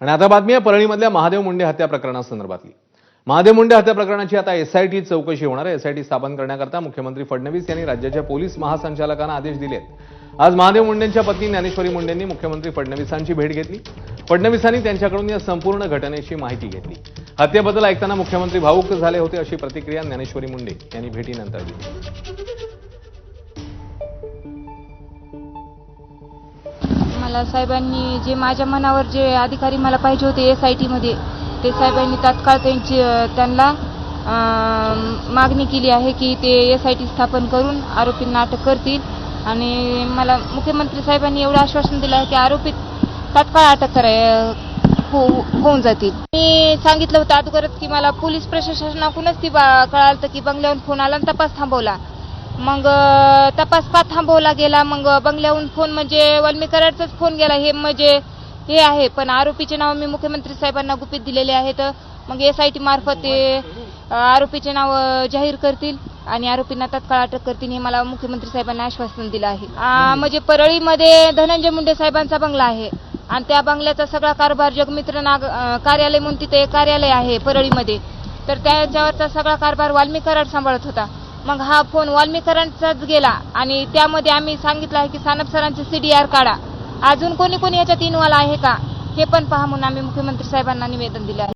आणि आता बातमी आहे परळीमधल्या महादेव मुंडे हत्या प्रकरणासंदर्भातली. महादेव मुंडे हत्या प्रकरणाची आता एसआयटी चौकशी होणार आहे. एसआयटी स्थापन करण्याकरता मुख्यमंत्री फडणवीस यांनी राज्याच्या पोलीस महासंचालकांना आदेश दिले आज महादेव मुंडेंच्या पत्नी ज्ञानेश्वरी मुंडेंनी मुख्यमंत्री फडणवीसांची भेट घेतली. फडणवीसांनी त्यांच्याकडून या संपूर्ण घटनेची माहिती घेतली. हत्येबद्दल ऐकताना मुख्यमंत्री भावुक झाले होते अशी प्रतिक्रिया ज्ञानेश्वरी मुंडे यांनी भेटीनंतर दिली. मला साहेबांनी जे माझ्या मनावर जे अधिकारी मला पाहिजे होते एस आय टीमध्ये ते साहेबांनी तात्काळ त्यांची त्यांना मागणी केली आहे की ते एस आय टी स्थापन करून आरोपींना अटक करतील. आणि मला मुख्यमंत्री साहेबांनी एवढं आश्वासन दिलं आहे की आरोपी तात्काळ अटक कराय हो होऊन जातील. मी सांगितलं होतं अगोदरच की मला पोलीस प्रशासनाकडूनच ती बा- कळालं की बंगल्यावर फोन आला आणि तपास थांबवला. मग तपास का थांबवला गेला. मग बंगल्याहून फोन म्हणजे वाल्मी कराडचाच फोन गेला. हे म्हणजे हे आहे. पण आरोपीचे नाव मी मुख्यमंत्री साहेबांना गुपित दिलेले आहेत. मग एस आय टी मार्फत ते आरोपीचे नाव जाहीर करतील आणि आरोपींना तत्काळ अटक करतील हे मला मुख्यमंत्री साहेबांना आश्वासन दिलं आहे. म्हणजे परळीमध्ये धनंजय मुंडे साहेबांचा बंगला आहे. आणि त्या बंगल्याचा सगळा कारभार जगमित्र नाग कार्यालय म्हणून तिथे कार्यालय आहे परळीमध्ये. तर त्याच्यावरचा सगळा कारभार वाल्मी कराड सांभाळत होता. मग हा फोन वाल्मीकरांचाच गेला आणि त्यामध्ये आम्ही सांगितलं आहे की सानप सरांचे सीडीआर काढा. अजून कोणी कोणी याच्यात इन्वॉल्व आहे का? हे पण पहा म्हणून आम्ही मुख्यमंत्री साहेबांना निवेदन दिले आहे.